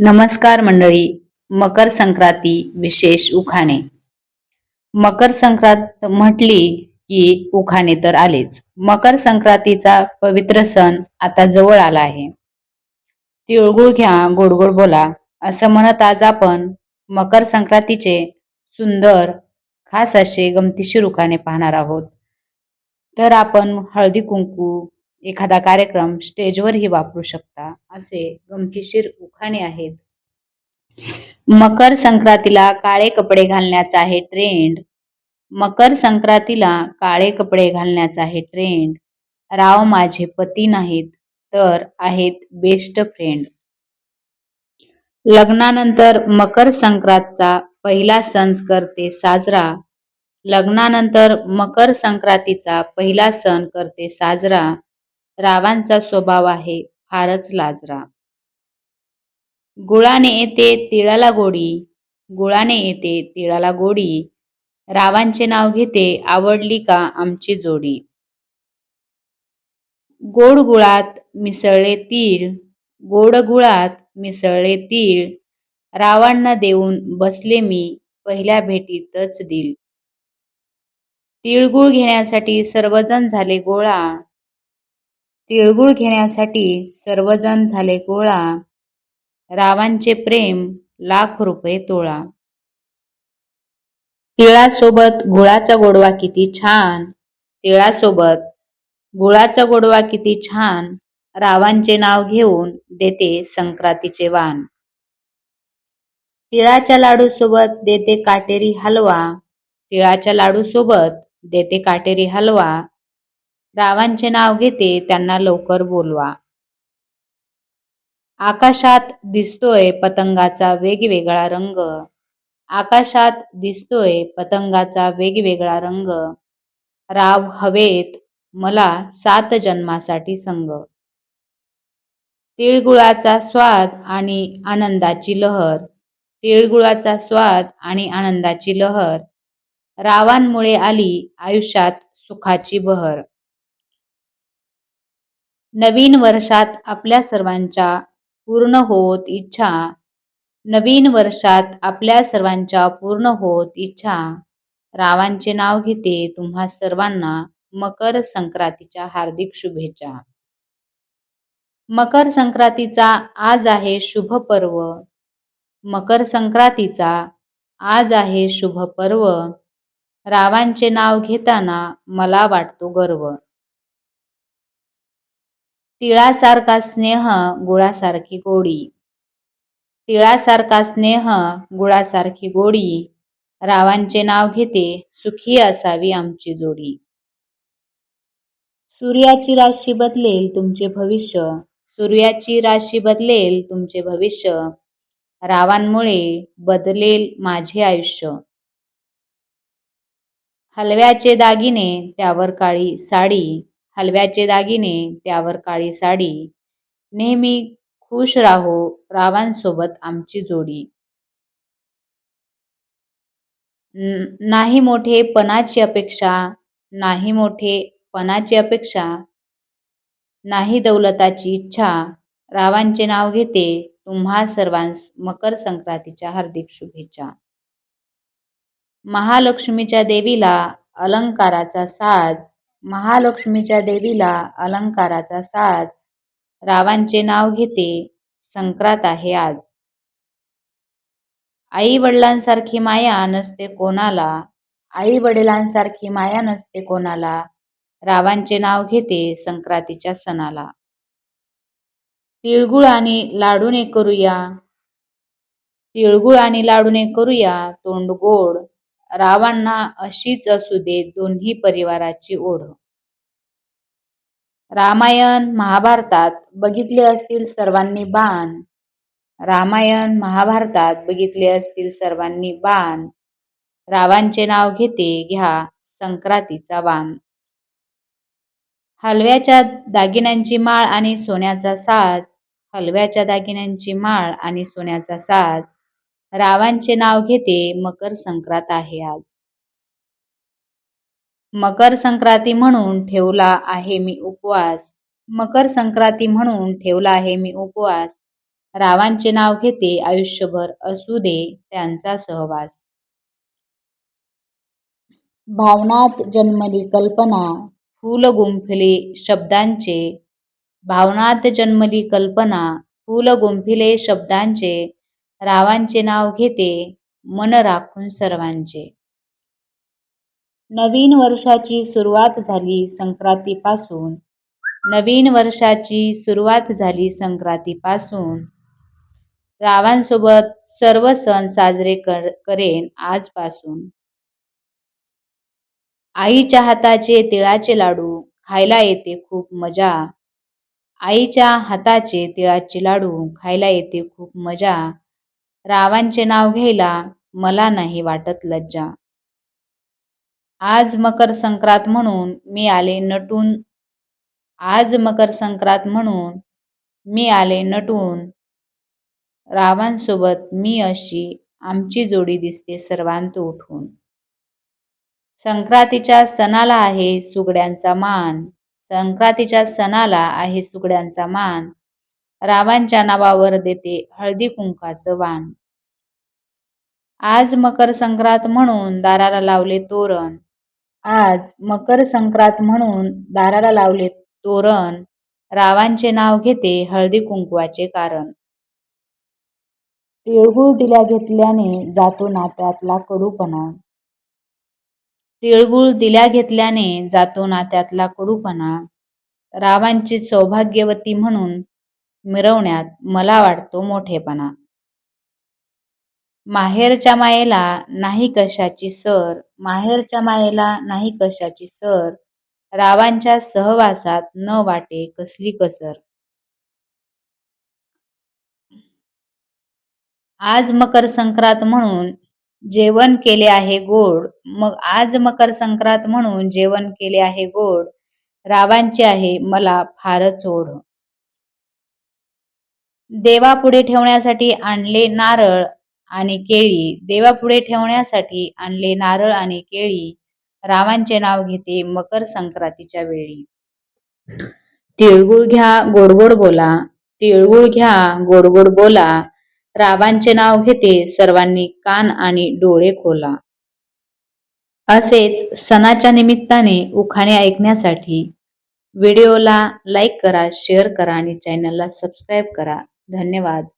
नमस्कार मंडळी मकर संक्रांती विशेष उखाणे. मकर संक्रांत म्हटली की उखाणे तर आलेच. मकर संक्रांतीचा पवित्र सण आता जवळ आला आहे. तिळगुळ घ्या गोडगोड बोला असं म्हणत आज आपण मकर संक्रांतीचे सुंदर खास असे गमतीशीर उखाणे पाहणार आहोत. तर आपण हळदी कुंकू एखादा कार्यक्रम स्टेजवरही वापरू शकता असे गमतीशीर उखाणे आहेत. मकर संक्रांतीला काळे कपडे घालण्याचा आहे ट्रेंड मकर संक्रांतीला काळे कपडे घालण्याचा आहे ट्रेंड राव माझे पती नाहीत तर आहेत बेस्ट फ्रेंड लग्नानंतर मकर संक्रांतचा पहिला सण करते साजरा. लग्नानंतर मकर संक्रांतीचा पहिला सण करते साजरा. रावांचा स्वभाव आहे फारच लाजरा. गुळाने येते तिळाला गोडी. गुळाने येते तिळाला गोडी. रावांचे नाव घेते आवडली का आमची जोडी. गोड गुळात मिसळले तीळ. गोड गुळात मिसळले तीळ. रावांना देऊन बसले मी पहिल्या भेटीतच दिल. तिळगुळ घेण्यासाठी सर्वजण झाले गोळा. तिळगुळ घेण्यासाठी सर्वजण झाले गोळा. रावांचे प्रेम लाख रुपये तोळा. तिळासोबत गुळाचा गोडवा किती छान. तिळासोबत गुळाचा गोडवा किती छान. रावांचे नाव घेऊन देते संक्रांतीचे वाण. तिळाच्या लाडू सोबत देते काटेरी हलवा. तिळाच्या लाडू सोबत देते काटेरी हलवा. रावांचे नाव घेते त्यांना लवकर बोलवा. आकाशात दिसतोय पतंगाचा वेगवेगळा रंग. आकाशात दिसतोय पतंगाचा वेगवेगळा रंग. राव हवेत मला सात जन्मासाठी संग. तिळगुळाचा स्वाद आणि आनंदाची लहर. तिळगुळाचा स्वाद आणि आनंदाची लहर. रावांमुळे आली आयुष्यात सुखाची बहर. नवीन वर्षात आपल्या सर्वांच्या पूर्ण होत इच्छा. नवीन वर्षात आपल्या सर्वांच्या पूर्ण होत इच्छा. रावांचे नाव घेते तुम्हा सर्वांना मकर संक्रांतीच्या हार्दिक शुभेच्छा. मकर संक्रांतीचा आज आहे शुभ पर्व. मकर संक्रांतीचा आज आहे शुभ पर्व. रावांचे नाव घेताना मला वाटतो गर्व. तिळासारखा स्नेह गुळासारखी गोडी. तिळासारखा स्नेह गुळासारखी गोडी. रावांचे नाव घेते सुखी असावी आमची जोडी. सूर्याची राशी बदलेल तुमचे भविष्य. सूर्याची राशी बदलेल तुमचे भविष्य. रावांमुळे बदलेल माझे आयुष्य. हलव्याचे दागिने त्यावर काळी साडी. हलव्याचे दागिने त्यावर काळी साडी. नेहमी खुश राहो रावांसोबत आमची जोडी. नाही मोठे पणाची अपेक्षा नाही मोठे पणाची अपेक्षा नाही दौलताची इच्छा. रावांचे नाव घेते तुम्हा सर्वांस मकर संक्रांतीच्या हार्दिक शुभेच्छा. महालक्ष्मीच्या देवीला अलंकाराचा साज महालक्ष्मीच्या देवीला अलंकाराचा साज. रावांचे नाव घेते संक्रांत आहे आज. आई वडिलांसारखी माया नसते कोणाला. आई वडिलांसारखी माया नसते कोणाला. रावांचे नाव घेते संक्रांतीच्या सणाला. तिळगुळ आणि लाडूने करूया. तिळगुळ आणि लाडूने करूया तोंड गोड. रावांना अशीच असू दे दोन्ही परिवाराची ओढ. रामायण महाभारतात बघितले असतील सर्वांनी बाण. रामायण महाभारतात बघितले असतील सर्वांनी बाण. रावांचे नाव घेते घ्या संक्रांतीचा बाण हलव्याच्या दागिन्यांची माळ आणि सोन्याचा साज. हलव्याच्या दागिन्यांची माळ आणि सोन्याचा साज. रावांचे नाव घेते मकर संक्रांत आहे आज. मकर संक्रांती म्हणून ठेवला आहे मी उपवास. मकर संक्रांती म्हणून ठेवला आहे मी उपवास. रावांचे नाव घेते आयुष्यभर असू दे त्यांचा सहवास. भावनात जन्मली कल्पना फूल गुंफिले शब्दांचे. भावनात जन्मली कल्पना फूल गुंफिले शब्दांचे. रावांचे नाव घेते मन राखून सर्वांचे. नवीन वर्षाची सुरुवात झाली संक्रांतीपासून. नवीन वर्षाची सुरुवात झाली संक्रांतीपासून. रावांसोबत सर्व सण साजरे कर करेन आजपासून. आईच्या हाताचे तिळाचे लाडू खायला येते खूप मजा. आईच्या हाताचे तिळाचे लाडू खायला येते खूप मजा. रावांचे नाव घ्यायला मला नाही वाटत लज्जा. आज मकर संक्रांत म्हणून मी आले नटून आज मकर संक्रांत म्हणून मी आले नटून. रावांसोबत मी अशी आमची जोडी दिसते सर्वांत उठून. संक्रांतीच्या सणाला आहे सुगड्यांचा मान. संक्रांतीच्या सणाला आहे सुगड्यांचा मान. रावांच्या नावावर देते हळदी कुंकाचं वाण. आज मकर संक्रांत म्हणून दाराला लावले तोरण. आज मकर संक्रांत म्हणून दाराला लावले तोरण. रावांचे नाव घेते हळदी कुंकवाचे कारण. तिळगुळ दिल्या घेतल्याने जातो नात्यातला कडूपणा. तिळगुळ दिल्या घेतल्याने जातो नात्यातला कडूपणा. रावांची सौभाग्यवती म्हणून मिरवण्यात मला वाटतो मोठेपणा. माहेरच्या मायेला नाही कशाची सर माहेरच्या मायेला नाही कशाची सर रावांच्या सहवासात न वाटे कसली कसर. आज मकर संक्रांत म्हणून जेवण केले आहे गोड मग आज मकर संक्रांत म्हणून जेवण केले आहे गोड रावांचे आहे मला फारच ओढ. देवापुढे ठेवण्यासाठी आणले नारळ आणि केळी. देवापुढे ठेवण्यासाठी आणले नारळ आणि केळी. रावांचे नाव घेते मकर संक्रांतीच्या वेळी. तिळगुळ घ्या गोडगोड बोला. तिळगुळ घ्या गोडगोड बोला. रावांचे नाव घेते सर्वांनी कान आणि डोळे खोला. असेच सणाच्या निमित्ताने उखाणे ऐकण्यासाठी व्हिडिओला लाईक करा शेअर करा आणि चॅनलला सबस्क्राईब करा. धन्यवाद.